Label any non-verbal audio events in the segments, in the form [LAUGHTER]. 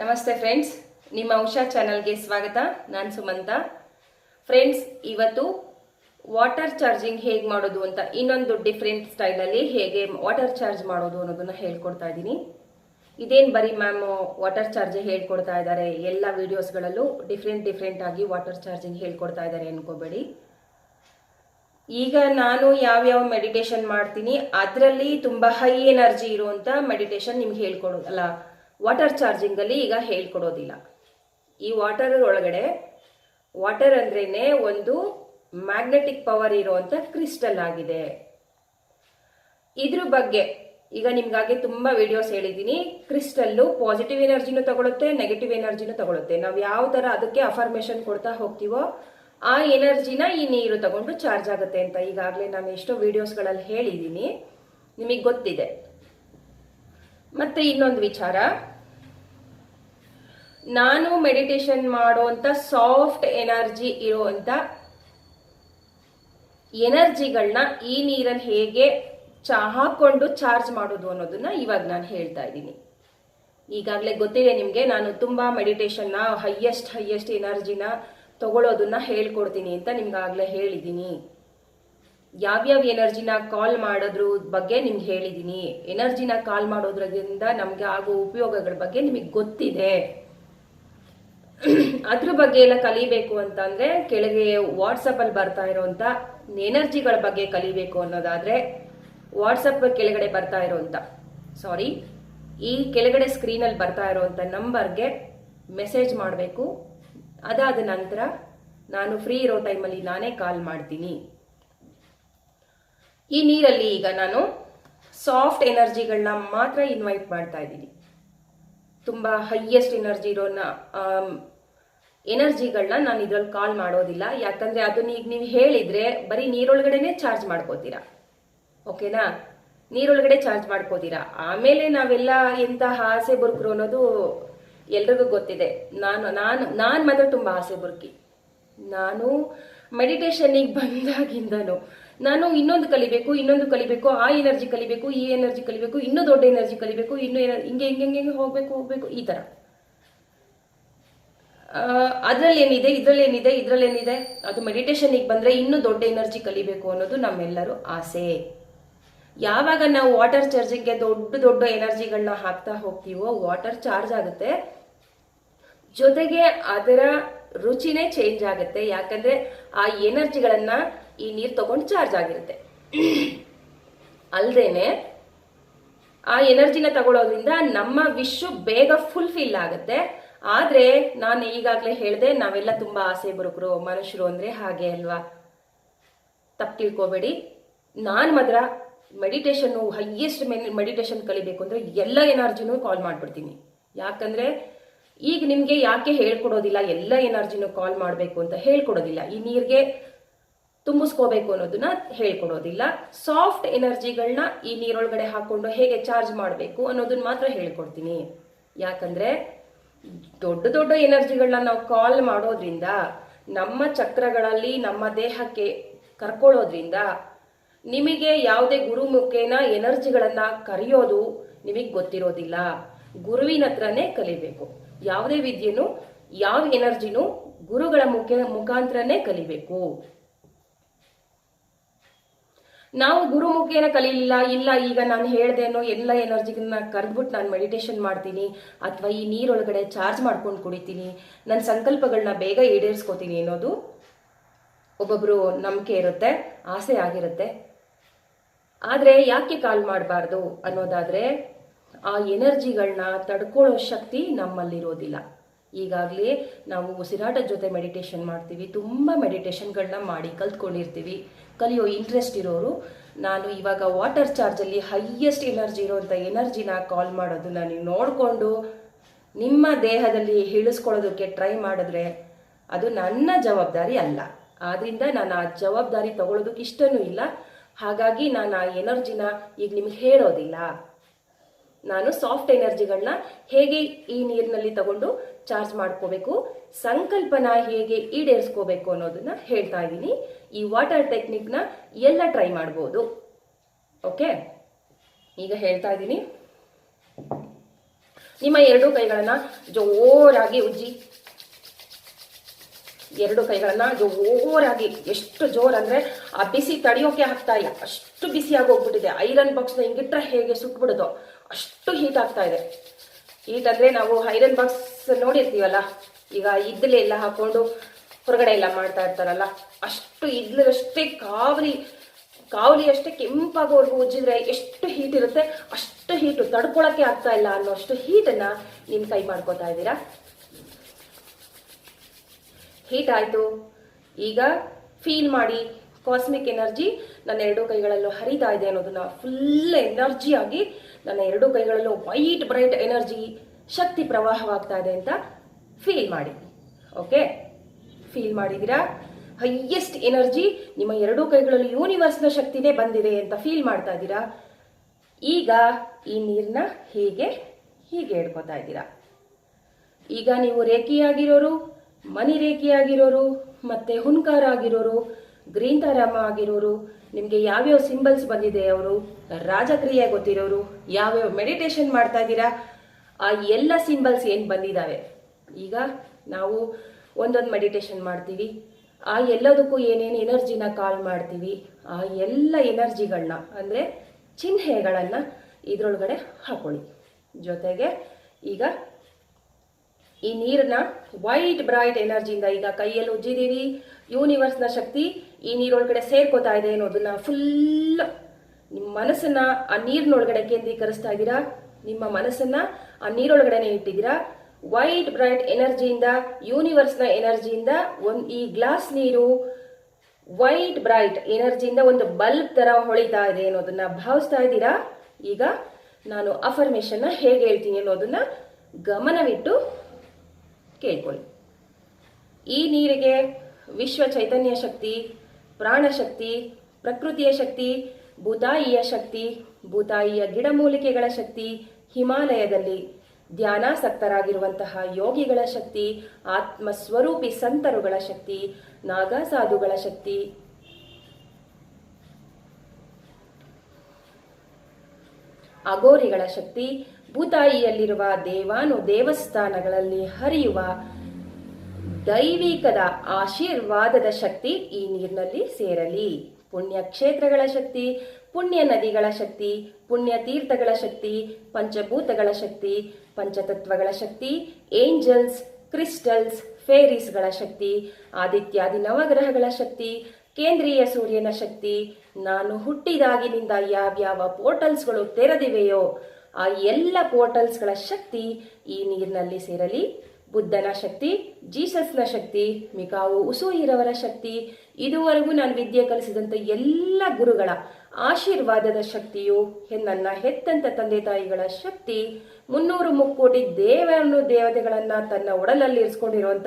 ನಮಸ್ತೆ ಫ್ರೆಂಡ್ಸ್ ನಿಮ್ಮ ಉಷಾ ಚಾನಲ್ಗೆ ಸ್ವಾಗತ. ನಾನು ಸುಮಂತ. ಫ್ರೆಂಡ್ಸ್ ಇವತ್ತು ವಾಟರ್ ಚಾರ್ಜಿಂಗ್ ಹೇಗೆ ಮಾಡೋದು ಅಂತ ಇನ್ನೊಂದು ಡಿಫ್ರೆಂಟ್ ಸ್ಟೈಲಲ್ಲಿ ಹೇಗೆ ವಾಟರ್ ಚಾರ್ಜ್ ಮಾಡೋದು ಅನ್ನೋದನ್ನ ಹೇಳ್ಕೊಡ್ತಾ ಇದ್ದೀನಿ. ಇದೇನು ಬರೀ ಮ್ಯಾಮ್ ವಾಟರ್ ಚಾರ್ಜ್ ಹೇಳ್ಕೊಡ್ತಾ ಇದ್ದಾರೆ. ಎಲ್ಲ ವಿಡಿಯೋಸ್ಗಳಲ್ಲೂ ಡಿಫ್ರೆಂಟ್ ಡಿಫ್ರೆಂಟ್ ಆಗಿ ವಾಟರ್ ಚಾರ್ಜಿಂಗ್ ಹೇಳ್ಕೊಡ್ತಾ ಇದ್ದಾರೆ ಅನ್ಕೋಬೇಡಿ. ಈಗ ನಾನು ಯಾವ್ಯಾವ ಮೆಡಿಟೇಷನ್ ಮಾಡ್ತೀನಿ, ಅದರಲ್ಲಿ ತುಂಬ ಹೈ ಎನರ್ಜಿ ಇರುವಂಥ ಮೆಡಿಟೇಷನ್ ನಿಮ್ಗೆ ಹೇಳ್ಕೊಡೋದು ಅಲ್ಲ ವಾಟರ್ ಚಾರ್ಜಿಂಗಲ್ಲಿ ಈಗ ಹೇಳ್ಕೊಡೋದಿಲ್ಲ. ಈ ವಾಟರ್ ಒಳಗಡೆ ವಾಟರ್ ಅಂದ್ರೇನೆ ಒಂದು ಮ್ಯಾಗ್ನೆಟಿಕ್ ಪವರ್ ಇರುವಂತ ಕ್ರಿಸ್ಟಲ್ ಆಗಿದೆ. ಇದ್ರ ಬಗ್ಗೆ ಈಗ ನಿಮ್ಗಾಗಿ ತುಂಬ ವಿಡಿಯೋಸ್ ಹೇಳಿದ್ದೀನಿ ಕ್ರಿಸ್ಟಲ್ಲು ಪಾಸಿಟಿವ್ ಎನರ್ಜಿನೂ ತಗೊಳುತ್ತೆ ನೆಗೆಟಿವ್ ಎನರ್ಜಿನೂ ತಗೊಳುತ್ತೆ. ನಾವು ಯಾವ ಥರ ಅದಕ್ಕೆ ಅಫರ್ಮೇಷನ್ ಕೊಡ್ತಾ ಹೋಗ್ತೀವೋ ಆ ಎನರ್ಜಿನ ಈ ನೀರು ತಗೊಂಡು ಚಾರ್ಜ್ ಆಗುತ್ತೆ ಅಂತ ಈಗಾಗಲೇ ನಾನು ಎಷ್ಟೋ ವಿಡಿಯೋಸ್ಗಳಲ್ಲಿ ಹೇಳಿದ್ದೀನಿ ನಿಮಗೆ ಗೊತ್ತಿದೆ. ಮತ್ತೆ ಇನ್ನೊಂದು ವಿಚಾರ. ನಾನು ಮೆಡಿಟೇಷನ್ ಮಾಡುವಂಥ ಸಾಫ್ಟ್ ಎನರ್ಜಿ ಇರುವಂಥ ಎನರ್ಜಿಗಳನ್ನ ಈ ನೀರನ್ನು ಹೇಗೆ ಚಾ ಹಾಕೊಂಡು ಚಾರ್ಜ್ ಮಾಡೋದು ಅನ್ನೋದನ್ನ ಇವಾಗ ನಾನು ಹೇಳ್ತಾ ಇದ್ದೀನಿ. ಈಗಾಗಲೇ ಗೊತ್ತಿದೆ ನಿಮಗೆ, ನಾನು ತುಂಬಾ ಮೆಡಿಟೇಷನ್ನ ಹೈಯೆಸ್ಟ್ ಹೈಯೆಸ್ಟ್ ಎನರ್ಜಿನ ತಗೊಳ್ಳೋದನ್ನ ಹೇಳ್ಕೊಡ್ತೀನಿ ಅಂತ ನಿಮ್ಗಾಗಲೇ ಹೇಳಿದ್ದೀನಿ. ಯಾವ್ಯಾವ ಎನರ್ಜಿನ ಕಾಲ್ ಮಾಡೋದ್ರ ಬಗ್ಗೆ ನಿಮ್ಗೆ ಹೇಳಿದ್ದೀನಿ. ಎನರ್ಜಿನ ಕಾಲ್ ಮಾಡೋದ್ರಿಂದ ನಮಗೆ ಆಗೋ ಉಪಯೋಗಗಳ ಬಗ್ಗೆ ನಿಮಗೆ ಗೊತ್ತಿದೆ. [CLEARS THROAT] ಅದ್ರ ಬಗ್ಗೆ ಎಲ್ಲ ಕಲಿಬೇಕು ಅಂತಂದ್ರೆ ಕೆಳಗೆ ವಾಟ್ಸಪ್ ಅಲ್ಲಿ ಬರ್ತಾ ಇರೋಂತ ಎನರ್ಜಿಗಳ ಬಗ್ಗೆ ಕಲಿಬೇಕು ಅನ್ನೋದಾದ್ರೆ ವಾಟ್ಸಪ್ ಕೆಳಗಡೆ ಬರ್ತಾ ಇರೋಂತ ಸಾರಿ ಈ ಕೆಳಗಡೆ ಸ್ಕ್ರೀನಲ್ಲಿ ಬರ್ತಾ ಇರೋವಂಥ ನಂಬರ್ಗೆ ಮೆಸೇಜ್ ಮಾಡಬೇಕು. ಅದಾದ ನಂತರ ನಾನು ಫ್ರೀ ಇರೋ ಟೈಮಲ್ಲಿ ನಾನೇ ಕಾಲ್ ಮಾಡ್ತೀನಿ. ಈ ನೀರಲ್ಲಿ ಈಗ ನಾನು ಸಾಫ್ಟ್ ಎನರ್ಜಿಗಳನ್ನ ಮಾತ್ರ ಇನ್ವೈಟ್ ಮಾಡ್ತಾ ಇದ್ದೀನಿ. ತುಂಬ ಹೈಯೆಸ್ಟ್ ಎನರ್ಜಿ ಇರೋನ ಎನರ್ಜಿಗಳನ್ನ ನಾನು ಇದ್ರಲ್ಲಿ ಕಾಲ್ ಮಾಡೋದಿಲ್ಲ. ಯಾಕಂದ್ರೆ ಅದನ್ನ ಈಗ ನೀವು ಹೇಳಿದ್ರೆ ಬರೀ ನೀರೊಳಗಡೆನೆ ಚಾರ್ಜ್ ಮಾಡ್ಕೋತೀರಾ? ಓಕೆನಾ ನೀರೊಳಗಡೆ ಚಾರ್ಜ್ ಮಾಡ್ಕೋತೀರಾ? ಆಮೇಲೆ ನಾವೆಲ್ಲ ಎಂತಹ ಆಸೆ ಬುರುಕರು ಅನ್ನೋದು ಎಲ್ರಿಗೂ ಗೊತ್ತಿದೆ. ನಾನು ನಾನು ನಾನು ಮಾತ್ರ ತುಂಬ ಆಸೆ ಬುರುಕಿ. ನಾನು ಮೆಡಿಟೇಷನ್ನಿಗೆ ಬಂದಾಗಿಂದನು ನಾನು ಇನ್ನೊಂದು ಕಲಿಬೇಕು ಇನ್ನೊಂದು ಕಲಿಬೇಕು, ಆ ಎನರ್ಜಿ ಕಲಿಬೇಕು, ಈ ಎನರ್ಜಿ ಕಲಿಬೇಕು, ಇನ್ನೂ ದೊಡ್ಡ ಎನರ್ಜಿ ಕಲಿಬೇಕು, ಇನ್ನೂ ಹಿಂಗೆ ಹಿಂಗೆ ಹಿಂಗೆ ಹೋಗ್ಬೇಕು ಹೋಗ್ಬೇಕು, ಈ ಥರ ಅದ್ರಲ್ಲಿ ಏನಿದೆ ಇದರಲ್ಲಿ ಏನಿದೆ ಇದರಲ್ಲಿ ಏನಿದೆ ಅದು ಮೆಡಿಟೇಷನಿಗೆ ಬಂದ್ರೆ ಇನ್ನೂ ದೊಡ್ಡ ಎನರ್ಜಿ ಕಲಿಬೇಕು ಅನ್ನೋದು ನಮ್ಮೆಲ್ಲರೂ ಆಸೆ. ಯಾವಾಗ ನಾವು ವಾಟರ್ ಚಾರ್ಜಿಂಗ್ಗೆ ದೊಡ್ಡ ದೊಡ್ಡ ಎನರ್ಜಿಗಳನ್ನ ಹಾಕ್ತಾ ಹೋಗ್ತೀವೋ ವಾಟರ್ ಚಾರ್ಜ್ ಆಗುತ್ತೆ. ಜೊತೆಗೆ ಅದರ ರುಚಿನೇ ಚೇಂಜ್ ಆಗುತ್ತೆ. ಯಾಕಂದ್ರೆ ಆ ಎನರ್ಜಿಗಳನ್ನ ಈ ನೀರು ತಗೊಂಡು ಚಾರ್ಜ್ ಆಗಿರುತ್ತೆ. ಅಲ್ದೇನೆ ಆ ಎನರ್ಜಿನ ತಗೊಳ್ಳೋದ್ರಿಂದ ನಮ್ಮ ವಿಶ್ ಬೇಗ ಫುಲ್ಫಿಲ್ ಆಗುತ್ತೆ. ಆದ್ರೆ ನಾನು ಈಗಾಗಲೇ ಹೇಳಿದೆ, ನಾವೆಲ್ಲ ತುಂಬಾ ಆಸೆ ಬರುಕರು ಮನುಷ್ಯರು ಅಂದ್ರೆ ಹಾಗೆ ಅಲ್ವಾ? ತಪ್ಪು ತಿಳ್ಕೊಬೇಡಿ. ನಾನು ಮಾತ್ರ ಮೆಡಿಟೇಷನ್ ಹೈಯೆಸ್ಟ್ ಮೆಡಿಟೇಷನ್ ಕಲಿಬೇಕು ಅಂದ್ರೆ ಎಲ್ಲ ಎನರ್ಜಿನೂ ಕಾಲ್ ಮಾಡ್ಬಿಡ್ತೀನಿ. ಯಾಕಂದ್ರೆ ಈಗ ನಿಮ್ಗೆ ಯಾಕೆ ಹೇಳ್ಕೊಡೋದಿಲ್ಲ, ಎಲ್ಲ ಎನರ್ಜಿನೂ ಕಾಲ್ ಮಾಡಬೇಕು ಅಂತ ಹೇಳ್ಕೊಡೋದಿಲ್ಲ. ಈ ನೀರಿಗೆ ತುಂಬಿಸ್ಕೋಬೇಕು ಅನ್ನೋದನ್ನ ಹೇಳ್ಕೊಡೋದಿಲ್ಲ. ಸಾಫ್ಟ್ ಎನರ್ಜಿಗಳನ್ನ ಈ ನೀರೊಳಗಡೆ ಹಾಕೊಂಡು ಹೇಗೆ ಚಾರ್ಜ್ ಮಾಡಬೇಕು ಅನ್ನೋದನ್ನ ಮಾತ್ರ ಹೇಳ್ಕೊಡ್ತೀನಿ. ಯಾಕಂದ್ರೆ ದೊಡ್ಡ ದೊಡ್ಡ ಎನರ್ಜಿಗಳನ್ನ ನಾವು ಕಾಲ್ ಮಾಡೋದ್ರಿಂದ ನಮ್ಮ ಚಕ್ರಗಳಲ್ಲಿ ನಮ್ಮ ದೇಹಕ್ಕೆ ಕರ್ಕೊಳ್ಳೋದ್ರಿಂದ ನಿಮಗೆ ಯಾವುದೇ ಗುರು ಮುಖೇನ ಎನರ್ಜಿಗಳನ್ನ ಕರೆಯೋದು ನಿಮಗೆ ಗೊತ್ತಿರೋದಿಲ್ಲ. ಗುರುವಿನ ಹತ್ರನೇ ಕಲಿಬೇಕು. ಯಾವುದೇ ವಿದ್ಯೆನೂ, ಯಾವ ಎನರ್ಜಿನೂ ಗುರುಗಳ ಮುಖ, ಮುಖಾಂತರನೇ ಕಲಿಬೇಕು. ನಾವು ಗುರುಮುಖೇನ ಕಲೀಲಿಲ್ಲ, ಇಲ್ಲ ಈಗ ನಾನು ಹೇಳ್ದೆ ಅನ್ನೋ ಎಲ್ಲ ಎನರ್ಜಿಗಳನ್ನ ಕರೆದ್ಬಿಟ್ಟು ನಾನು ಮೆಡಿಟೇಷನ್ ಮಾಡ್ತೀನಿ, ಅಥವಾ ಈ ನೀರೊಳಗಡೆ ಚಾರ್ಜ್ ಮಾಡ್ಕೊಂಡು ಕುಡಿತೀನಿ ನನ್ನ ಸಂಕಲ್ಪಗಳನ್ನ ಬೇಗ ಈಡೇರಿಸ್ಕೋತೀನಿ ಅನ್ನೋದು ಒಬ್ಬೊಬ್ರು ನಂಬಿಕೆ ಇರುತ್ತೆ, ಆಸೆ ಆಗಿರುತ್ತೆ. ಆದರೆ ಯಾಕೆ ಕಾಲ್ ಮಾಡಬಾರ್ದು ಅನ್ನೋದಾದ್ರೆ ಆ ಎನರ್ಜಿಗಳನ್ನ ತಡ್ಕೊಳ್ಳೋ ಶಕ್ತಿ ನಮ್ಮಲ್ಲಿರೋದಿಲ್ಲ. ಈಗಾಗಲೇ ನಾವು ಉಸಿರಾಟದ ಜೊತೆ ಮೆಡಿಟೇಷನ್ ಮಾಡ್ತೀವಿ, ತುಂಬ ಮೆಡಿಟೇಷನ್ಗಳನ್ನ ಮಾಡಿ ಕಲ್ತ್ಕೊಂಡಿರ್ತೀವಿ. ಕಲಿಯೋ ಇಂಟ್ರೆಸ್ಟ್ ಇರೋರು, ನಾನು ಇವಾಗ ವಾಟರ್ ಚಾರ್ಜಲ್ಲಿ ಹೈಯೆಸ್ಟ್ ಎನರ್ಜಿ ಇರೋವಂಥ ಎನರ್ಜಿನ ಕಾಲ್ ಮಾಡೋದನ್ನ ನೀವು ನೋಡಿಕೊಂಡು ನಿಮ್ಮ ದೇಹದಲ್ಲಿ ಇಳಿಸ್ಕೊಳ್ಳೋದಕ್ಕೆ ಟ್ರೈ ಮಾಡಿದ್ರೆ ಅದು ನನ್ನ ಜವಾಬ್ದಾರಿ ಅಲ್ಲ. ಆದ್ದರಿಂದ ನಾನು ಆ ಜವಾಬ್ದಾರಿ ತಗೊಳ್ಳೋದಕ್ಕೆ ಇಷ್ಟನೂ ಇಲ್ಲ. ಹಾಗಾಗಿ ನಾನು ಆ ಎನರ್ಜಿನ ಈಗ ನಿಮ್ಗೆ ಹೇಳೋದಿಲ್ಲ. ನಾನು ಸಾಫ್ಟ್ ಎನರ್ಜಿಗಳನ್ನ ಹೇಗೆ ಈ ನೀರಿನಲ್ಲಿ ತಗೊಂಡು ಚಾರ್ಜ್ ಮಾಡ್ಕೋಬೇಕು, ಸಂಕಲ್ಪನ ಹೇಗೆ ಈಡೇರಿಸ್ಕೋಬೇಕು ಅನ್ನೋದನ್ನ ಹೇಳ್ತಾ ಇದ್ದೀನಿ. ಈ ವಾಟರ್ ಟೆಕ್ನಿಕ್ನ ಎಲ್ಲ ಟ್ರೈ ಮಾಡ್ಬೋದು. ಓಕೆ ಈಗ ಹೇಳ್ತಾ ಇದ್ದೀನಿ. ನಿಮ್ಮ ಎರಡು ಕೈಗಳನ್ನ ಜೋರಾಗಿ ಉಜ್ಜಿ. ಎರಡು ಕೈಗಳನ್ನ ಜೋರಾಗಿ, ಎಷ್ಟು ಜೋರ್ ಅಂದ್ರೆ ಆ ಬಿಸಿ ತಡೆಯೋಕೆ ಆಗ್ತಾ ಇಲ್ಲ. ಅಷ್ಟು ಬಿಸಿಯಾಗಿ ಹೋಗ್ಬಿಟ್ಟಿದೆ. ಐರನ್ ಬಾಕ್ಸ್ನ ಹಿಂಗಿಟ್ರೆ ಹೇಗೆ ಸುಟ್ಬಿಡುತ್ತೋ. ಅಷ್ಟು ಹೀಟ್ ಆಗ್ತಾ ಇದೆ. ಹೀಟ್ ಅಂದ್ರೆ ನಾವು ಐರನ್ ಬಾಕ್ಸ್ ನೋಡಿರ್ತೀವಲ್ಲ, ಈಗ ಇದ್ದಲೆ ಎಲ್ಲ ಹಾಕೊಂಡು ಹೊರಗಡೆ ಎಲ್ಲ ಮಾಡ್ತಾ ಇರ್ತಾರಲ್ಲ, ಅಷ್ಟು ಇಡ್ಲಷ್ಟೇ ಕಾವಲಿ ಕಾವಲಿ ಅಷ್ಟೇ ಕೆಂಪಾಗೋವರೆಗೂ ಉಜ್ಜಿದ್ರೆ ಎಷ್ಟು ಹೀಟ್ ಇರುತ್ತೆ, ಅಷ್ಟು ಹೀಟು ತಡ್ಕೊಳಕ್ಕೆ ಆಗ್ತಾ ಇಲ್ಲ ಅನ್ನೋ ಅಷ್ಟು ಹೀಟನ್ನ ನಿಮ್ ಕೈ ಮಾಡ್ಕೋತಾ ಇದ್ದೀರಾ? ಹೀಟ್ ಆಯ್ತು. ಈಗ ಫೀಲ್ ಮಾಡಿ. ಕಾಸ್ಮಿಕ್ ಎನರ್ಜಿ ನನ್ನ ಎರಡೂ ಕೈಗಳಲ್ಲೂ ಹರಿತಾ ಇದೆ ಅನ್ನೋದನ್ನ ಫುಲ್ ಎನರ್ಜಿ ಆಗಿ ನನ್ನ ಎರಡೂ ಕೈಗಳಲ್ಲೂ ವೈಟ್ ಬ್ರೈಟ್ ಎನರ್ಜಿ ಶಕ್ತಿ ಪ್ರವಾಹವಾಗ್ತಾ ಇದೆ ಅಂತ ಫೀಲ್ ಮಾಡಿ ಓಕೆ ಫೀಲ್ ಮಾಡಿದ್ದೀರಾ? ಹೈಯೆಸ್ಟ್ ಎನರ್ಜಿ ನಿಮ್ಮ ಎರಡೂ ಕೈಗಳಲ್ಲಿ ಯೂನಿವರ್ಸ್ನ ಶಕ್ತಿನೇ ಬಂದಿದೆ ಅಂತ ಫೀಲ್ ಮಾಡ್ತಾ ಇದ್ದೀರಾ? ಈಗ ಈ ನೀರನ್ನ ಹೀಗೆ ಹೀಗೆ ಹಿಡ್ಕೋತಾ ಇದ್ದೀರಾ. ಈಗ ನೀವು ರೇಖಿಯಾಗಿರೋರು ಮನಿ ರೇಖಿಯಾಗಿರೋರು ಮತ್ತೆ ಹುನ್ಕಾರ ಆಗಿರೋರು ಗ್ರೀನ್ ತಾರಮ್ಮ ಆಗಿರೋರು, ನಿಮಗೆ ಯಾವ್ಯಾವ ಸಿಂಬಲ್ಸ್ ಬಂದಿದೆ ಅವರು? ರಾಜಕ್ರಿಯೆ ಗೊತ್ತಿರೋರು, ಯಾವ್ಯಾವ ಮೆಡಿಟೇಷನ್ ಮಾಡ್ತಾ ಇದ್ದೀರಾ? ಆ ಎಲ್ಲ ಸಿಂಬಲ್ಸ್ ಏನು ಬಂದಿದ್ದಾವೆ ಈಗ ನಾವು ಒಂದೊಂದು ಮೆಡಿಟೇಷನ್ ಮಾಡ್ತೀವಿ. ಆ ಎಲ್ಲದಕ್ಕೂ ಏನೇನು ಎನರ್ಜಿನ ಕಾಲ್ ಮಾಡ್ತೀವಿ, ಆ ಎಲ್ಲ ಎನರ್ಜಿಗಳನ್ನ ಅಂದರೆ ಚಿಹ್ನೆಗಳನ್ನು ಇದರೊಳಗಡೆ ಹಾಕೊಳ್ಳಿ. ಜೊತೆಗೆ ಈಗ ಈ ನೀರನ್ನ ವೈಟ್ ಬ್ರೈಟ್ ಎನರ್ಜಿಯಿಂದ ಈಗ ಕೈಯಲ್ಲಿ ಉಜ್ಜಿದೀವಿ. ಯೂನಿವರ್ಸ್ನ ಶಕ್ತಿ ಈ ನೀರೊಳಗಡೆ ಸೇರ್ಕೋತಾ ಇದೆ ಅನ್ನೋದನ್ನ ಫುಲ್ ನಿಮ್ಮ ಮನಸ್ಸನ್ನ ಆ ನೀರಿನೊಳಗಡೆ ಕೇಂದ್ರೀಕರಿಸ್ತಾ ಇದ್ದೀರಾ? ನಿಮ್ಮ ಮನಸ್ಸನ್ನ ಆ ನೀರೊಳಗಡೆನೆ ಇಟ್ಟಿದ್ದೀರಾ? ವೈಟ್ ಬ್ರೈಟ್ ಎನರ್ಜಿಯಿಂದ ಯೂನಿವರ್ಸ್ನ ಎನರ್ಜಿಯಿಂದ ಒಂದು ಈ ಗ್ಲಾಸ್ ನೀರು ವೈಟ್ ಬ್ರೈಟ್ ಎನರ್ಜಿಯಿಂದ ಒಂದು ಬಲ್ಬ್ ತರ ಹೊಳಿತಾ ಇದೆ ಅನ್ನೋದನ್ನ ಭಾವಿಸ್ತಾ ಇದ್ದೀರಾ? ಈಗ ನಾನು ಅಫರ್ಮೇಶನ್ ಹೇಗೆ ಹೇಳ್ತೀನಿ ಅನ್ನೋದನ್ನ ಗಮನವಿಟ್ಟು ಕೇಳ್ಕೊಳ್ಳಿ. ಈ ನೀರಿಗೆ ವಿಶ್ವ ಚೈತನ್ಯ ಶಕ್ತಿ ಪ್ರಾಣಶಕ್ತಿ ಪ್ರಕೃತಿಯ ಶಕ್ತಿ, ಭೂತಾಯಿಯ ಶಕ್ತಿ, ಭೂತಾಯಿಯ ಗಿಡಮೂಲಿಕೆಗಳ ಶಕ್ತಿ, ಹಿಮಾಲಯದಲ್ಲಿ ಧ್ಯಾನಾಸಕ್ತರಾಗಿರುವಂತಹ ಯೋಗಿಗಳ ಶಕ್ತಿ ಆತ್ಮ ಸ್ವರೂಪಿ ಸಂತರುಗಳ ಶಕ್ತಿ, ನಾಗಸಾಧುಗಳ ಶಕ್ತಿ. ಅಗೋರಿಗಳ ಶಕ್ತಿ ಭೂತಾಯಿಯಲ್ಲಿರುವ ದೇವಾನು ದೇವಸ್ಥಾನಗಳಲ್ಲಿ ಹರಿಯುವ ದೈವಿಕದ ಆಶೀರ್ವಾದದ ಶಕ್ತಿ ಈ ನೀರಿನಲ್ಲಿ ಸೇರಲಿ. ಪುಣ್ಯ ಕ್ಷೇತ್ರಗಳ ಶಕ್ತಿ, ಪುಣ್ಯ ನದಿಗಳ ಶಕ್ತಿ, ಪುಣ್ಯ ತೀರ್ಥಗಳ ಶಕ್ತಿ, ಪಂಚಭೂತಗಳ ಶಕ್ತಿ, ಪಂಚತತ್ವಗಳ ಶಕ್ತಿ, ಏಂಜಲ್ಸ್, ಕ್ರಿಸ್ಟಲ್ಸ್, ಫೇರೀಸ್ಗಳ ಶಕ್ತಿ, ಆದಿತ್ಯಾದಿ ನವಗ್ರಹಗಳ ಶಕ್ತಿ, ಕೇಂದ್ರೀಯ ಸೂರ್ಯನ ಶಕ್ತಿ, ನಾನು ಹುಟ್ಟಿದಾಗಿನಿಂದ ಯಾವ್ಯಾವ ಪೋರ್ಟಲ್ಸ್ಗಳು ತೆರೆದಿವೆಯೋ ಆ ಎಲ್ಲ ಪೋರ್ಟಲ್ಸ್ಗಳ ಶಕ್ತಿ ಈ ನೀರಿನಲ್ಲಿ ಸೇರಲಿ. ಬುದ್ಧನ ಶಕ್ತಿ, ಜೀಸಸ್ನ ಶಕ್ತಿ, ಮಿಕಾವು ಉಸೂಯಿರವರ ಶಕ್ತಿ, ಇದುವರೆಗೂ ನಾನು ವಿದ್ಯೆ ಕಲಿಸಿದಂಥ ಎಲ್ಲ ಗುರುಗಳ ಆಶೀರ್ವಾದದ ಶಕ್ತಿಯು ನನ್ನ ಹೆತ್ತಂತ ತಂದೆ ತಾಯಿಗಳ ಶಕ್ತಿ, ಮುನ್ನೂರು ಮುಕ್ಕೋಟಿ ದೇವರನ್ನು ದೇವತೆಗಳನ್ನ ತನ್ನ ಒಡಲಲ್ಲಿ ಇರಿಸ್ಕೊಂಡಿರುವಂತ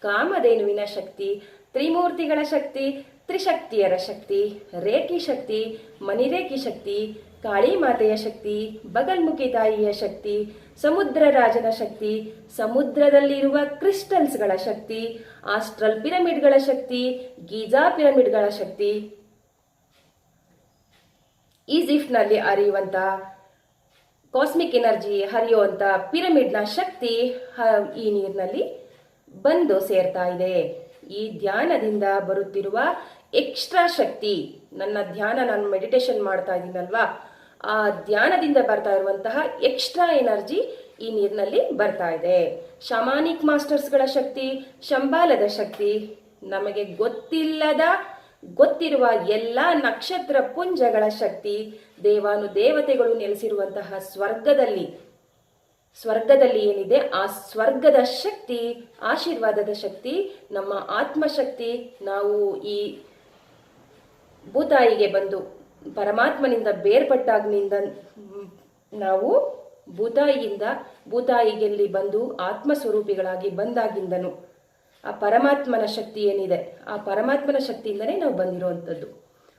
ಕಾಮಧೇನುವಿನ ಶಕ್ತಿ, ತ್ರಿಮೂರ್ತಿಗಳ ಶಕ್ತಿ, ತ್ರಿಶಕ್ತಿಯರ ಶಕ್ತಿ, ರೇಖಿ ಶಕ್ತಿ ಮನಿರೇಖಿ ಶಕ್ತಿ ಕಾಳಿ ಮಾತೆಯ ಶಕ್ತಿ, ಬಗಲ್ಮುಖಿ ತಾಯಿಯ ಶಕ್ತಿ, ಸಮುದ್ರ ರಾಜನ ಶಕ್ತಿ, ಸಮುದ್ರದಲ್ಲಿರುವ ಕ್ರಿಸ್ಟಲ್ಸ್ಗಳ ಶಕ್ತಿ, ಆಸ್ಟ್ರಲ್ ಪಿರಮಿಡ್ಗಳ ಶಕ್ತಿ, ಗೀಜಾ ಪಿರಮಿಡ್ಗಳ ಶಕ್ತಿ. ಈಜಿಪ್ಟ್ನಲ್ಲಿ ಅರಿಯುವಂಥ ಕಾಸ್ಮಿಕ್ ಎನರ್ಜಿ ಹರಿಯುವಂಥ ಪಿರಮಿಡ್ನ ಶಕ್ತಿ ಈ ನೀರಿನಲ್ಲಿ ಬಂದು ಸೇರ್ತಾ ಇದೆ. ಈ ಧ್ಯಾನದಿಂದ ಬರುತ್ತಿರುವ ಎಕ್ಸ್ಟ್ರಾ ಶಕ್ತಿ, ನನ್ನ ಧ್ಯಾನ, ನಾನು ಮೆಡಿಟೇಷನ್ ಮಾಡ್ತಾ ಇದ್ದೀನಲ್ವಾ ಆ ಧ್ಯಾನದಿಂದ ಬರ್ತಾ ಇರುವಂತಹ ಎಕ್ಸ್ಟ್ರಾ ಎನರ್ಜಿ ಈ ನೀರಿನಲ್ಲಿ ಬರ್ತಾ ಇದೆ. ಶಮಾನಿಕ್ ಮಾಸ್ಟರ್ಸ್ಗಳ ಶಕ್ತಿ, ಶಂಬಾಲದ ಶಕ್ತಿ, ನಮಗೆ ಗೊತ್ತಿಲ್ಲದ, ಗೊತ್ತಿರುವ ಎಲ್ಲ ನಕ್ಷತ್ರ ಪುಂಜಗಳ ಶಕ್ತಿ, ದೇವಾನು ದೇವತೆಗಳು ನೆಲೆಸಿರುವಂತಹ ಸ್ವರ್ಗದಲ್ಲಿ. ಸ್ವರ್ಗದಲ್ಲಿ ಏನಿದೆ? ಆ ಸ್ವರ್ಗದ ಶಕ್ತಿ, ಆಶೀರ್ವಾದದ ಶಕ್ತಿ, ನಮ್ಮ ಆತ್ಮಶಕ್ತಿ. ನಾವು ಈ ಭೂತಾಯಿಗೆ ಬಂದು ಪರಮಾತ್ಮನಿಂದ ಬೇರ್ಪಟ್ಟಾಗ್ನಿಂದ ನಾವು ಭೂತಾಯಿಯಿಂದ, ಭೂತಾಯಿಗೆಲ್ಲಿ ಬಂದು ಆತ್ಮ ಸ್ವರೂಪಿಗಳಾಗಿ ಬಂದಾಗಿಂದನು. ಆ ಪರಮಾತ್ಮನ ಶಕ್ತಿ ಏನಿದೆ? ಆ ಪರಮಾತ್ಮನ ಶಕ್ತಿಯಿಂದನೇ ನಾವು ಬಂದಿರುವಂಥದ್ದು.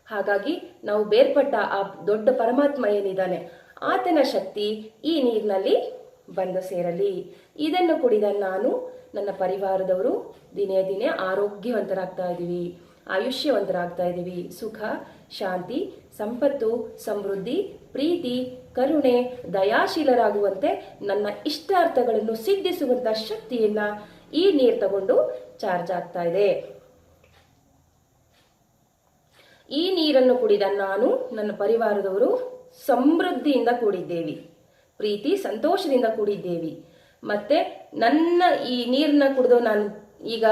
ಹಾಗಾಗಿ ನಾವು ಬೇರ್ಪಟ್ಟ ಆ ದೊಡ್ಡ ಪರಮಾತ್ಮ ಏನಿದ್ದಾನೆ, ಆತನ ಶಕ್ತಿ ಈ ನೀರಿನಲ್ಲಿ ಬಂದು ಸೇರಲಿ. ಇದನ್ನು ಕುಡಿದ ನಾನು ನನ್ನ ಪರಿವಾರದವರು ದಿನೇ ದಿನೇ ಆರೋಗ್ಯವಂತರಾಗ್ತಾ ಇದ್ದೀವಿ. ಆಯುಷ್ಯವಂತರಾಗ್ತಾ ಇದ್ದೀವಿ. ಸುಖ, ಶಾಂತಿ, ಸಂಪತ್ತು, ಸಮೃದ್ಧಿ, ಪ್ರೀತಿ, ಕರುಣೆ, ದಯಾಶೀಲರಾಗುವಂತೆ ನನ್ನ ಇಷ್ಟಾರ್ಥಗಳನ್ನು ಸಿದ್ಧಿಸುವಂತ ಶಕ್ತಿಯನ್ನ ಈ ನೀರು ತಗೊಂಡು ಚಾರ್ಜ್ ಆಗ್ತಾ ಇದೆ. ಈ ನೀರನ್ನು ಕುಡಿದ ನಾನು, ನನ್ನ ಪರಿವಾರದವರು ಸಮೃದ್ಧಿಯಿಂದ ಕೂಡಿದ್ದೇವೆ. ಪ್ರೀತಿ, ಸಂತೋಷದಿಂದ ಕೂಡಿದ್ದೇವೆ. ಮತ್ತೆ ನನ್ನ ಈ ನೀರನ್ನ ಕುಡಿದು ನಾನು ಈಗ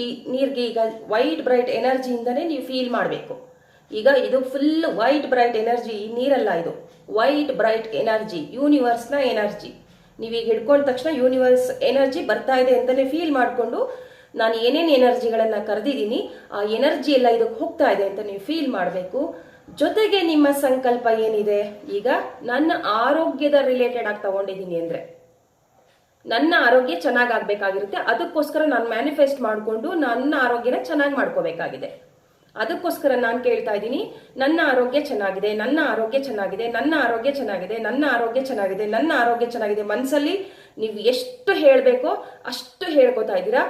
ಈ ನೀರಿಗೆ ಈಗ ವೈಟ್ ಬ್ರೈಟ್ ಎನರ್ಜಿಯಿಂದನೇ ನೀವು ಫೀಲ್ ಮಾಡಬೇಕು. ಈಗ ಇದು ಫುಲ್ ವೈಟ್ ಬ್ರೈಟ್ ಎನರ್ಜಿ ನೀರಲ್ಲ ಇದು. ವೈಟ್ ಬ್ರೈಟ್ ಎನರ್ಜಿ ಯೂನಿವರ್ಸ್ನ ಎನರ್ಜಿ ನೀವೀಗ ಹಿಡ್ಕೊಂಡ ತಕ್ಷಣ ಯೂನಿವರ್ಸ್ ಎನರ್ಜಿ ಬರ್ತಾ ಇದೆ ಅಂತಲೇ ಫೀಲ್ ಮಾಡಿಕೊಂಡು ನಾನು ಏನೇನು ಎನರ್ಜಿಗಳನ್ನು ಕರೆದಿದ್ದೀನಿ, ಆ ಎನರ್ಜಿ ಎಲ್ಲ ಇದಕ್ಕೆ ಹೋಗ್ತಾ ಇದೆ ಅಂತ ನೀವು ಫೀಲ್ ಮಾಡಬೇಕು. ಜೊತೆಗೆ ನಿಮ್ಮ ಸಂಕಲ್ಪ ಏನಿದೆ? ಈಗ ನನ್ನ ಆರೋಗ್ಯದ ರಿಲೇಟೆಡ್ ಆಗಿ ತಗೊಂಡಿದ್ದೀನಿ ಅಂದರೆ. ನನ್ನ ಆರೋಗ್ಯ ಚೆನ್ನಾಗಿ ಆಗ್ಬೇಕಾಗಿರುತ್ತೆ ಅದಕ್ಕೋಸ್ಕರ ನಾನು ಮ್ಯಾನಿಫೆಸ್ಟ್ ಮಾಡಿಕೊಂಡು ನನ್ನ ಆರೋಗ್ಯನ ಚೆನ್ನಾಗಿ ಮಾಡ್ಕೋಬೇಕಾಗಿದೆ. ಅದಕ್ಕೋಸ್ಕರ ನಾನು ಕೇಳ್ತಾ ಇದ್ದೀನಿ, ನನ್ನ ಆರೋಗ್ಯ ಚೆನ್ನಾಗಿದೆ, ನನ್ನ ಆರೋಗ್ಯ ಚೆನ್ನಾಗಿದೆ, ನನ್ನ ಆರೋಗ್ಯ ಚೆನ್ನಾಗಿದೆ, ನನ್ನ ಆರೋಗ್ಯ ಚೆನ್ನಾಗಿದೆ, ನನ್ನ ಆರೋಗ್ಯ ಚೆನ್ನಾಗಿದೆ ಮನಸ್ಸಲ್ಲಿ ನೀವು ಎಷ್ಟು ಹೇಳಬೇಕೋ ಅಷ್ಟು ಹೇಳ್ಕೊತಾ ಇದ್ದೀರಾ.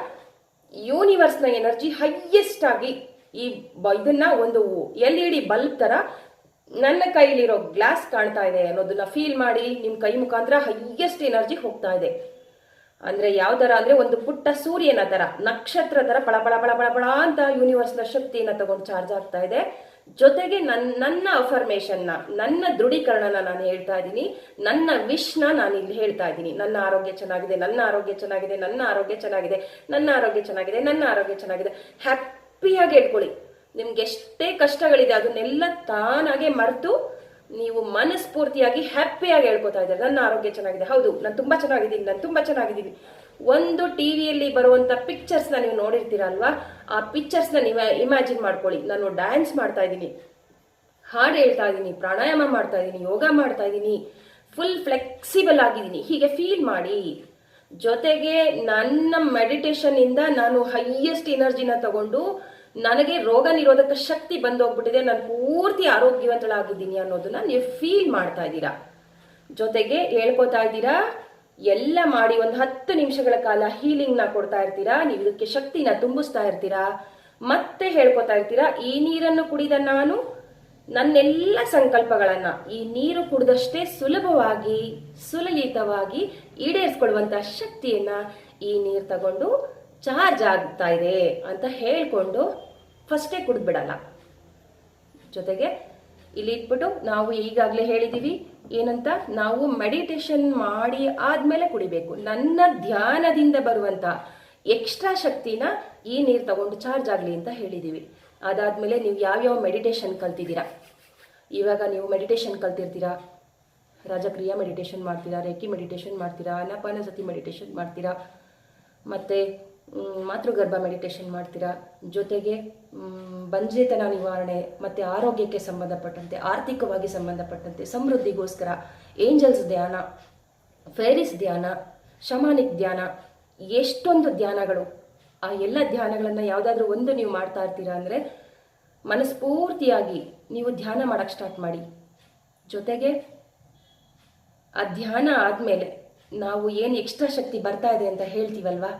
ಯೂನಿವರ್ಸ್ನ ಎನರ್ಜಿ ಹೈಯೆಸ್ಟ್ ಆಗಿ ಈ ಇದನ್ನ ಒಂದು ಎಲ್ ಇ ಡಿ ಬಲ್ಬ್ ತರ ನನ್ನ ಕೈಲಿರೋ ಗ್ಲಾಸ್ ಕಾಣ್ತಾ ಇದೆ ಅನ್ನೋದನ್ನ ಫೀಲ್ ಮಾಡಿ ನಿಮ್ಮ ಕೈ ಮುಖಾಂತರ ಹೈಯೆಸ್ಟ್ ಎನರ್ಜಿ ಹೋಗ್ತಾ ಇದೆ. ಅಂದ್ರೆ ಯಾವ ಅಂದ್ರೆ ಒಂದು ಪುಟ್ಟ ಸೂರ್ಯನ ತರ, ನಕ್ಷತ್ರ ಪಳ ಪಳ ಪಳ ಅಂತ ಯೂನಿವರ್ಸ್ನ ಶಕ್ತಿಯನ್ನ ತಗೊಂಡು ಚಾರ್ಜ್ ಆಗ್ತಾ ಇದೆ. ಜೊತೆಗೆ ನನ್ನ ನನ್ನ ಅಫರ್ಮೇಶನ್ನ ನನ್ನ ದೃಢೀಕರಣನ ನಾನು ಹೇಳ್ತಾ ಇದ್ದೀನಿ. ನನ್ನ ವಿಶ್ನ ನಾನು ಇಲ್ಲಿ ಹೇಳ್ತಾ ಇದ್ದೀನಿ. ನನ್ನ ಆರೋಗ್ಯ ಚೆನ್ನಾಗಿದೆ, ನನ್ನ ಆರೋಗ್ಯ ಚೆನ್ನಾಗಿದೆ, ನನ್ನ ಆರೋಗ್ಯ ಚೆನ್ನಾಗಿದೆ, ನನ್ನ ಆರೋಗ್ಯ ಚೆನ್ನಾಗಿದೆ, ನನ್ನ ಆರೋಗ್ಯ ಚೆನ್ನಾಗಿದೆ. ಹ್ಯಾಪಿಯಾಗಿ ಹೇಳ್ಕೊಳ್ಳಿ. ನಿಮ್ಗೆ ಎಷ್ಟೇ ಕಷ್ಟಗಳಿದೆ, ಅದನ್ನೆಲ್ಲ ತಾನಾಗೆ ಮರೆತು ನೀವು ಮನಸ್ಫೂರ್ತಿಯಾಗಿ ಹ್ಯಾಪಿಯಾಗಿ ಹೇಳ್ಕೊತಾ ಇದ್ದಾರೆ. ನನ್ನ ಆರೋಗ್ಯ ಚೆನ್ನಾಗಿದೆ. ಹೌದು, ನಾನು ತುಂಬಾ ಚೆನ್ನಾಗಿದ್ದೀನಿ, ನಾನು ತುಂಬಾ ಚೆನ್ನಾಗಿದ್ದೀನಿ. ಒಂದು ಟಿವಿಯಲ್ಲಿ ಬರುವಂತ ಪಿಕ್ಚರ್ಸ್ನ ನೀವು ನೋಡಿರ್ತೀರಲ್ವಾ ಆ ಪಿಕ್ಚರ್ಸ್ನ ನೀವು ಇಮ್ಯಾಜಿನ್ ಮಾಡ್ಕೊಳ್ಳಿ. ನಾನು ಡ್ಯಾನ್ಸ್ ಮಾಡ್ತಾ ಇದ್ದೀನಿ. ಹಾಡು ಹೇಳ್ತಾ ಇದ್ದೀನಿ, ಪ್ರಾಣಾಯಾಮ ಮಾಡ್ತಾ ಇದ್ದೀನಿ, ಯೋಗ ಮಾಡ್ತಾ ಇದ್ದೀನಿ. ಫುಲ್ ಫ್ಲೆಕ್ಸಿಬಲ್ ಆಗಿದ್ದೀನಿ. ಹೀಗೆ ಫೀಲ್ ಮಾಡಿ. ಜೊತೆಗೆ ನನ್ನ ಮೆಡಿಟೇಷನ್ ಇಂದ ನಾನು ಹೈಯೆಸ್ಟ್ ಎನರ್ಜಿನ ತಗೊಂಡು ನನಗೆ ರೋಗ ನಿರೋಧಕ ಶಕ್ತಿ ಬಂದೋಗ್ಬಿಟ್ಟಿದೆ, ನಾನು ಪೂರ್ತಿ ಆರೋಗ್ಯವಂತಳಾಗಿದ್ದೀನಿ ಅನ್ನೋದನ್ನ ನೀವು ಫೀಲ್ ಮಾಡ್ತಾ ಇದ್ದೀರಾ. ಜೊತೆಗೆ ಹೇಳ್ಕೊತಾ ಇದ್ದೀರಾ, ಎಲ್ಲ ಮಾಡಿ ಒಂದು ಹತ್ತು ನಿಮಿಷಗಳ ಕಾಲ ಹೀಲಿಂಗ್ನ ಕೊಡ್ತಾ ಇರ್ತೀರಾ, ನೀವು ಇದಕ್ಕೆ ಶಕ್ತಿನ ತುಂಬಿಸ್ತಾ ಇರ್ತೀರಾ. ಮತ್ತೆ ಹೇಳ್ಕೊತಾ ಇರ್ತೀರಾ, ಈ ನೀರನ್ನು ಕುಡಿದ ನಾನು ನನ್ನೆಲ್ಲ ಸಂಕಲ್ಪಗಳನ್ನ, ಈ ನೀರು ಕುಡಿದಷ್ಟೇ ಸುಲಭವಾಗಿ, ಸುಲಲಿತವಾಗಿ ಈಡೇರಿಸ್ಕೊಳ್ಳುವಂತ ಶಕ್ತಿಯನ್ನ ಈ ನೀರು ತಗೊಂಡು ಚಾರ್ಜ್ ಆಗ್ತಾ ಇದೆ ಅಂತ ಹೇಳ್ಕೊಂಡು ಫಸ್ಟೇ ಕುಡಿದ್ಬಿಡಲ್ಲ. ಜೊತೆಗೆ ಇಲ್ಲಿ ಇಟ್ಬಿಟ್ಟು ನಾವು ಈಗಾಗಲೇ ಹೇಳಿದ್ದೀವಿ ಏನಂತ ನಾವು ಮೆಡಿಟೇಷನ್ ಮಾಡಿ ಆದ್ಮೇಲೆ ಕುಡಿಬೇಕು. ನನ್ನ ಧ್ಯಾನದಿಂದ ಬರುವಂತ ಎಕ್ಸ್ಟ್ರಾ ಶಕ್ತಿನ ಈ ನೀರು ತಗೊಂಡು ಚಾರ್ಜ್ ಆಗಲಿ ಅಂತ ಹೇಳಿದೀವಿ. ಅದಾದ್ಮೇಲೆ ನೀವು ಯಾವ್ಯಾವ ಮೆಡಿಟೇಷನ್ ಕಲ್ತಿದ್ದೀರಾ? ಇವಾಗ ನೀವು ಮೆಡಿಟೇಷನ್ ಕಲ್ತಿರ್ತೀರಾ? ರಾಜಕ್ರಿಯಾ ಮೆಡಿಟೇಷನ್ ಮಾಡ್ತೀರಾ? ರೇಖಿ ಮೆಡಿಟೇಷನ್ ಮಾಡ್ತೀರಾ? ಅನಪಾನಸತಿ ಮೆಡಿಟೇಷನ್ ಮಾಡ್ತೀರಾ? ಮತ್ತೆ ಮಾತೃಗರ್ಭ ಮೆಡಿಟೇಷನ್ ಮಾಡ್ತೀರಾ? ಜೊತೆಗೆ ಬಂಜೇತನ ನಿವಾರಣೆ ಮತ್ತೆ ಆರೋಗ್ಯಕ್ಕೆ ಸಂಬಂಧಪಟ್ಟಂತೆ, ಆರ್ಥಿಕವಾಗಿ ಸಂಬಂಧಪಟ್ಟಂತೆ, ಸಮೃದ್ಧಿಗೋಸ್ಕರ ಏಂಜಲ್ಸ್ ಧ್ಯಾನ ಫೇರಿಸ್ ಧ್ಯಾನ ಶಮಾನಿಕ್ ಧ್ಯಾನ, ಎಷ್ಟೊಂದು ಧ್ಯಾನಗಳು. ಆ ಎಲ್ಲ ಧ್ಯಾನಗಳನ್ನು ಯಾವುದಾದ್ರೂ ಒಂದು ನೀವು ಮಾಡ್ತಾ ಇರ್ತೀರಾ ಅಂದರೆ ಮನಸ್ಫೂರ್ತಿಯಾಗಿ ನೀವು ಧ್ಯಾನ ಮಾಡೋಕ್ಕೆ ಸ್ಟಾರ್ಟ್ ಮಾಡಿ. ಜೊತೆಗೆ, ಆ ಧ್ಯಾನ ಆದಮೇಲೆ ನಾವು ಏನು ಎಕ್ಸ್ಟ್ರಾ ಶಕ್ತಿ ಬರ್ತಾ ಇದೆ ಅಂತ ಹೇಳ್ತೀವಲ್ವಾ?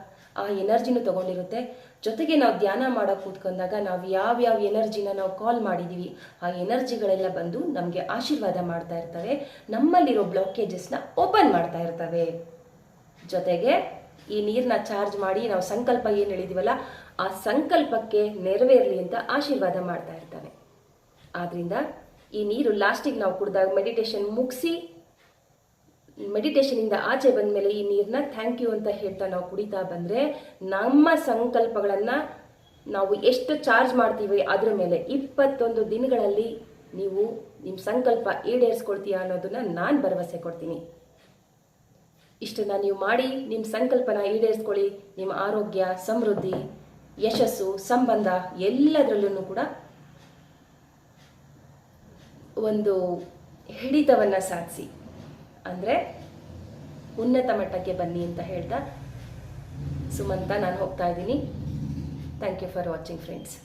ಆ ಎನರ್ಜಿನೂ ತಗೊಂಡಿರುತ್ತೆ. ಜೊತೆಗೆ ನಾವು ಧ್ಯಾನ ಮಾಡೋಕೆ ಕೂತ್ಕೊಂಡಾಗ ನಾವು ಯಾವ್ಯಾವ ಎನರ್ಜಿನ ನಾವು ಕಾಲ್ ಮಾಡಿದ್ದೀವಿ ಆ ಎನರ್ಜಿಗಳೆಲ್ಲ ಬಂದು ನಮಗೆ ಆಶೀರ್ವಾದ ಮಾಡ್ತಾ ಇರ್ತವೆ. ನಮ್ಮಲ್ಲಿರೋ ಬ್ಲಾಕೇಜಸ್ನ ಓಪನ್ ಮಾಡ್ತಾ ಇರ್ತವೆ. ಜೊತೆಗೆ ಈ ನೀರನ್ನ ಚಾರ್ಜ್ ಮಾಡಿ ನಾವು ಸಂಕಲ್ಪ ಏನು ಹೇಳಿದೀವಲ್ಲ, ಆ ಸಂಕಲ್ಪಕ್ಕೆ ನೆರವೇರಲಿ ಅಂತ ಆಶೀರ್ವಾದ ಮಾಡ್ತಾ ಇರ್ತವೆ. ಆದ್ರಿಂದ ಈ ನೀರು ಲಾಸ್ಟಿಗೆ ನಾವು ಕುಡಿದಾಗ ಮೆಡಿಟೇಷನ್ ಮುಗಿಸಿ ಮೆಡಿಟೇಷನ್ ಇಂದ ಆಚೆ ಬಂದ್ಮೇಲೆ ಈ ನೀರನ್ನ ಥ್ಯಾಂಕ್ ಯು ಅಂತ ಹೇಳ್ತಾ ನಾವು ಕುಡಿತಾ ಬಂದ್ರೆ ನಮ್ಮ ಸಂಕಲ್ಪಗಳನ್ನ ನಾವು ಎಷ್ಟು ಚಾರ್ಜ್ ಮಾಡ್ತೀವಿ ಅದ್ರ ಮೇಲೆ ಇಪ್ಪತ್ತೊಂದು ದಿನಗಳಲ್ಲಿ ನೀವು ನಿಮ್ಮ ಸಂಕಲ್ಪ ಈಡೇರಿಸ್ಕೊಳ್ತೀಯ ಅನ್ನೋದನ್ನ ನಾನು ಭರವಸೆ ಕೊಡ್ತೀನಿ. ಇಷ್ಟನ್ನ ನೀವು ಮಾಡಿ ನಿಮ್ಮ ಸಂಕಲ್ಪನ ಈಡೇರಿಸ್ಕೊಳ್ಳಿ ನಿಮ್ಮ ಆರೋಗ್ಯ, ಸಮೃದ್ಧಿ, ಯಶಸ್ಸು, ಸಂಬಂಧ ಎಲ್ಲದರಲ್ಲೂ ಕೂಡ ಒಂದು ಹಿಡಿತವನ್ನು ಸಾಧಿಸಿ. ಅಂದರೆ ಉನ್ನತ ಮಟ್ಟಕ್ಕೆ ಬನ್ನಿ ಅಂತ ಹೇಳ್ತಾ ಸುಮಂತ, ನಾನು ಹೋಗ್ತಾ ಇದ್ದೀನಿ. Thank you for watching friends